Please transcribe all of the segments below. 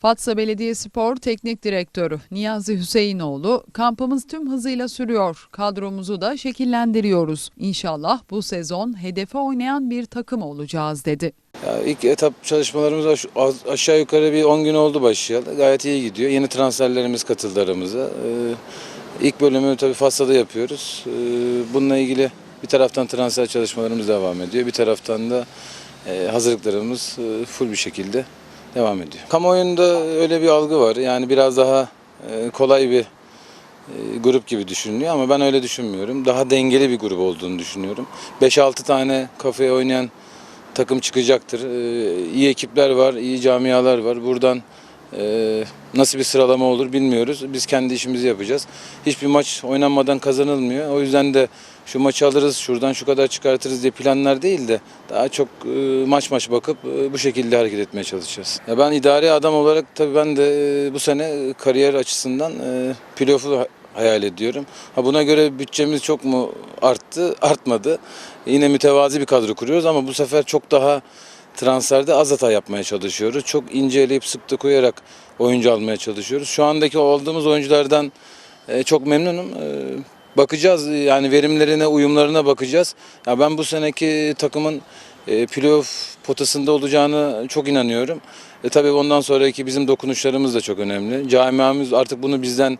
Fatsa Belediyespor Teknik Direktörü Niyazi Hüseyinoğlu, kampımız tüm hızıyla sürüyor. Kadromuzu da şekillendiriyoruz. İnşallah bu sezon hedefe oynayan bir takım olacağız dedi. Ya ilk etap çalışmalarımız aşağı yukarı bir 10 gün oldu başlayalı. Gayet iyi gidiyor. Yeni transferlerimiz katıldı aramıza. Ee, ilk bölümü tabii Fas'ta yapıyoruz. Ee, bununla ilgili bir taraftan transfer çalışmalarımız devam ediyor. Bir taraftan da e, hazırlıklarımız e, full bir şekilde devam ediyor. Kamuoyunda öyle bir algı var. Yani biraz daha e, kolay bir e, grup gibi düşünülüyor ama ben öyle düşünmüyorum. Daha dengeli bir grup olduğunu düşünüyorum. 5-6 tane kafaya oynayan takım çıkacaktır. Ee, iyi ekipler var, iyi camialar var. Buradan e, nasıl bir sıralama olur bilmiyoruz. Biz kendi işimizi yapacağız. Hiçbir maç oynanmadan kazanılmıyor. O yüzden de şu maçı alırız, şuradan şu kadar çıkartırız diye planlar değil de daha çok e, maç maç bakıp e, bu şekilde hareket etmeye çalışacağız. Ya ben idari adam olarak tabii ben de e, bu sene kariyer açısından e, playoff'u hayal ediyorum. Ha buna göre bütçemiz çok mu arttı? Artmadı. Yine mütevazi bir kadro kuruyoruz ama bu sefer çok daha transferde az hata yapmaya çalışıyoruz. Çok ince eleyip sıkta koyarak oyuncu almaya çalışıyoruz. Şu andaki aldığımız oyunculardan e, çok memnunum. E, bakacağız yani verimlerine, uyumlarına bakacağız. Ya ben bu seneki takımın e, playoff potasında olacağını çok inanıyorum. E tabii ondan sonraki bizim dokunuşlarımız da çok önemli. Camiamız artık bunu bizden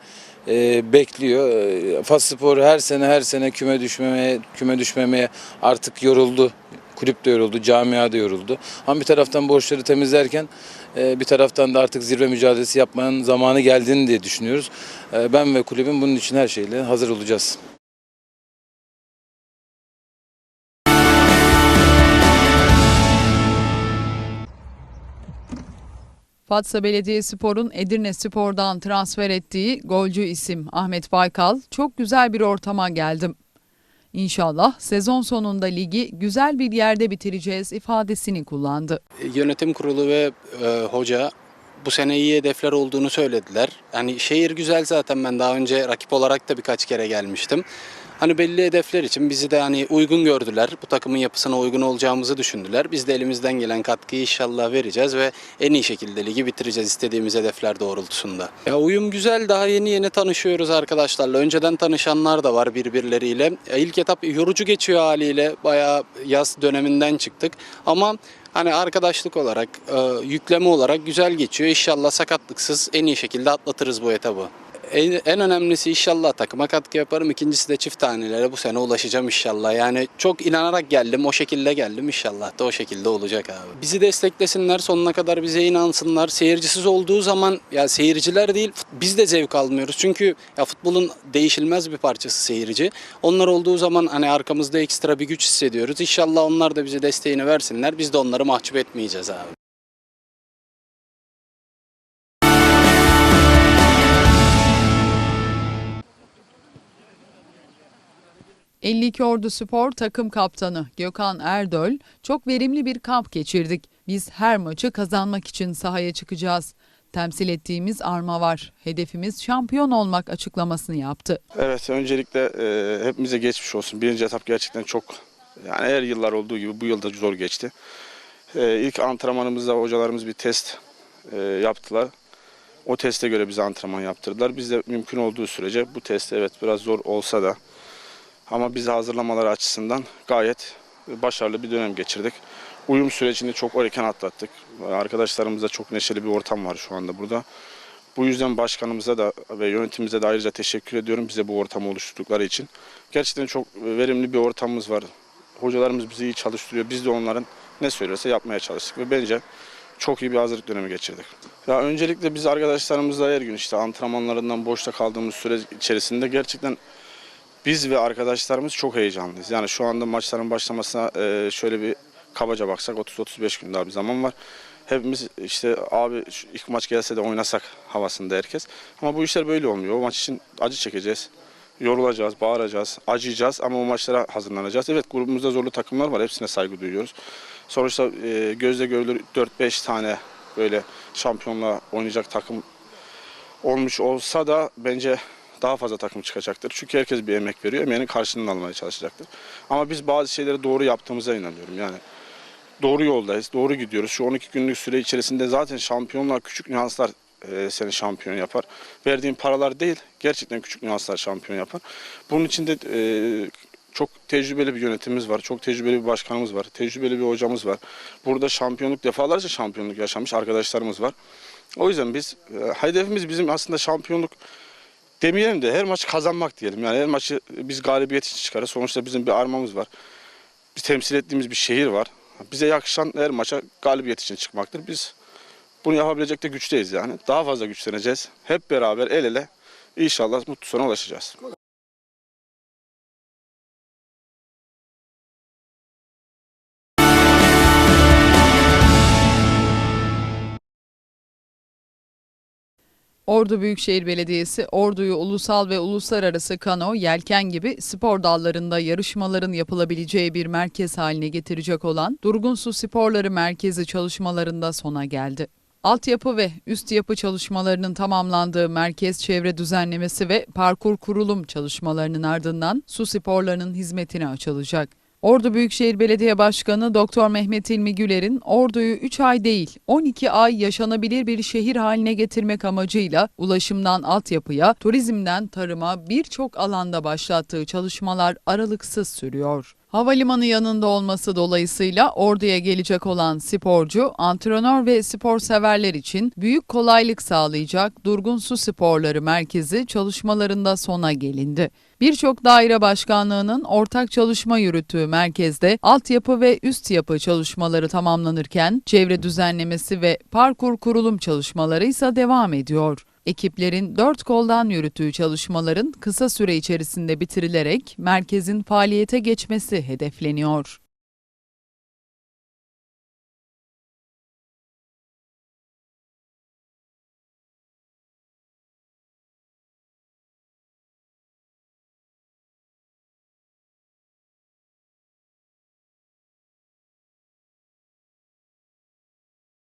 e, bekliyor. E, Fas Spor her sene her sene küme düşmemeye küme düşmemeye artık yoruldu. Kulüp de yoruldu, camia da yoruldu. Ama bir taraftan borçları temizlerken e, bir taraftan da artık zirve mücadelesi yapmanın zamanı geldiğini diye düşünüyoruz. E, ben ve kulübün bunun için her şeyle hazır olacağız. Fatsa Belediyespor'un Edirne Spor'dan transfer ettiği golcü isim Ahmet Baykal, çok güzel bir ortama geldim. İnşallah sezon sonunda ligi güzel bir yerde bitireceğiz ifadesini kullandı. Yönetim kurulu ve e, hoca bu sene iyi hedefler olduğunu söylediler. Hani şehir güzel zaten ben daha önce rakip olarak da birkaç kere gelmiştim. Hani belli hedefler için bizi de hani uygun gördüler. Bu takımın yapısına uygun olacağımızı düşündüler. Biz de elimizden gelen katkıyı inşallah vereceğiz ve en iyi şekilde ligi bitireceğiz istediğimiz hedefler doğrultusunda. Ya uyum güzel daha yeni yeni tanışıyoruz arkadaşlarla. Önceden tanışanlar da var birbirleriyle. Ya ilk etap yorucu geçiyor haliyle. Bayağı yaz döneminden çıktık. Ama Hani arkadaşlık olarak, e, yükleme olarak güzel geçiyor. İnşallah sakatlıksız en iyi şekilde atlatırız bu etabı. En, en önemlisi inşallah takıma katkı yaparım. İkincisi de çift tanelere bu sene ulaşacağım inşallah. Yani çok inanarak geldim, o şekilde geldim inşallah da o şekilde olacak abi. Bizi desteklesinler, sonuna kadar bize inansınlar. Seyircisiz olduğu zaman ya seyirciler değil, biz de zevk almıyoruz. Çünkü ya futbolun değişilmez bir parçası seyirci. Onlar olduğu zaman hani arkamızda ekstra bir güç hissediyoruz. İnşallah onlar da bize desteğini versinler. Biz de onları mahcup etmeyeceğiz abi. ...52 Ordu Spor takım kaptanı Gökhan Erdöl... ...çok verimli bir kamp geçirdik. Biz her maçı kazanmak için sahaya çıkacağız. Temsil ettiğimiz arma var. Hedefimiz şampiyon olmak açıklamasını yaptı. Evet öncelikle e, hepimize geçmiş olsun. Birinci etap gerçekten çok yani her yıllar olduğu gibi bu yılda zor geçti. E, ilk antrenmanımızda hocalarımız bir test e, yaptılar. O teste göre bize antrenman yaptırdılar. Biz de mümkün olduğu sürece bu test evet biraz zor olsa da ama bizi hazırlamaları açısından gayet başarılı bir dönem geçirdik. Uyum sürecini çok erken atlattık. Arkadaşlarımızla çok neşeli bir ortam var şu anda burada. Bu yüzden başkanımıza da ve yönetimimize de ayrıca teşekkür ediyorum bize bu ortamı oluşturdukları için. Gerçekten çok verimli bir ortamımız var. Hocalarımız bizi iyi çalıştırıyor. Biz de onların ne söylüyorsa yapmaya çalıştık ve bence çok iyi bir hazırlık dönemi geçirdik. Ya öncelikle biz arkadaşlarımızla her gün işte antrenmanlarından boşta kaldığımız süre içerisinde gerçekten biz ve arkadaşlarımız çok heyecanlıyız. Yani şu anda maçların başlamasına e, şöyle bir kabaca baksak 30-35 gün daha bir zaman var. Hepimiz işte abi ilk maç gelse de oynasak havasında herkes. Ama bu işler böyle olmuyor. O maç için acı çekeceğiz. Yorulacağız, bağıracağız, acıyacağız ama o maçlara hazırlanacağız. Evet grubumuzda zorlu takımlar var. Hepsine saygı duyuyoruz. Sonuçta e, gözle görülür 4-5 tane böyle şampiyonla oynayacak takım olmuş olsa da bence daha fazla takım çıkacaktır. Çünkü herkes bir emek veriyor. Emeğinin karşılığını almaya çalışacaktır. Ama biz bazı şeyleri doğru yaptığımıza inanıyorum. Yani doğru yoldayız. Doğru gidiyoruz. Şu 12 günlük süre içerisinde zaten şampiyonlar küçük nüanslar e, seni şampiyon yapar. Verdiğin paralar değil, gerçekten küçük nüanslar şampiyon yapar. Bunun için de e, çok tecrübeli bir yönetimimiz var. Çok tecrübeli bir başkanımız var. Tecrübeli bir hocamız var. Burada şampiyonluk, defalarca şampiyonluk yaşamış arkadaşlarımız var. O yüzden biz, e, hedefimiz bizim aslında şampiyonluk demeyelim de her maçı kazanmak diyelim. Yani her maçı biz galibiyet için çıkarız. Sonuçta bizim bir armamız var. Biz temsil ettiğimiz bir şehir var. Bize yakışan her maça galibiyet için çıkmaktır. Biz bunu yapabilecek de güçteyiz yani. Daha fazla güçleneceğiz. Hep beraber el ele inşallah mutlu sona ulaşacağız. Ordu Büyükşehir Belediyesi Ordu'yu ulusal ve uluslararası kano, yelken gibi spor dallarında yarışmaların yapılabileceği bir merkez haline getirecek olan Durgun Su Sporları Merkezi çalışmalarında sona geldi. Altyapı ve üst yapı çalışmalarının tamamlandığı merkez çevre düzenlemesi ve parkur kurulum çalışmalarının ardından su sporlarının hizmetine açılacak. Ordu Büyükşehir Belediye Başkanı Doktor Mehmet İlmi Güler'in Ordu'yu 3 ay değil 12 ay yaşanabilir bir şehir haline getirmek amacıyla ulaşımdan altyapıya, turizmden tarıma birçok alanda başlattığı çalışmalar aralıksız sürüyor. Havalimanı yanında olması dolayısıyla Ordu'ya gelecek olan sporcu, antrenör ve spor severler için büyük kolaylık sağlayacak Durgun Su Sporları Merkezi çalışmalarında sona gelindi. Birçok daire başkanlığının ortak çalışma yürüttüğü merkezde altyapı ve üst yapı çalışmaları tamamlanırken çevre düzenlemesi ve parkur kurulum çalışmaları ise devam ediyor. Ekiplerin dört koldan yürüttüğü çalışmaların kısa süre içerisinde bitirilerek merkezin faaliyete geçmesi hedefleniyor.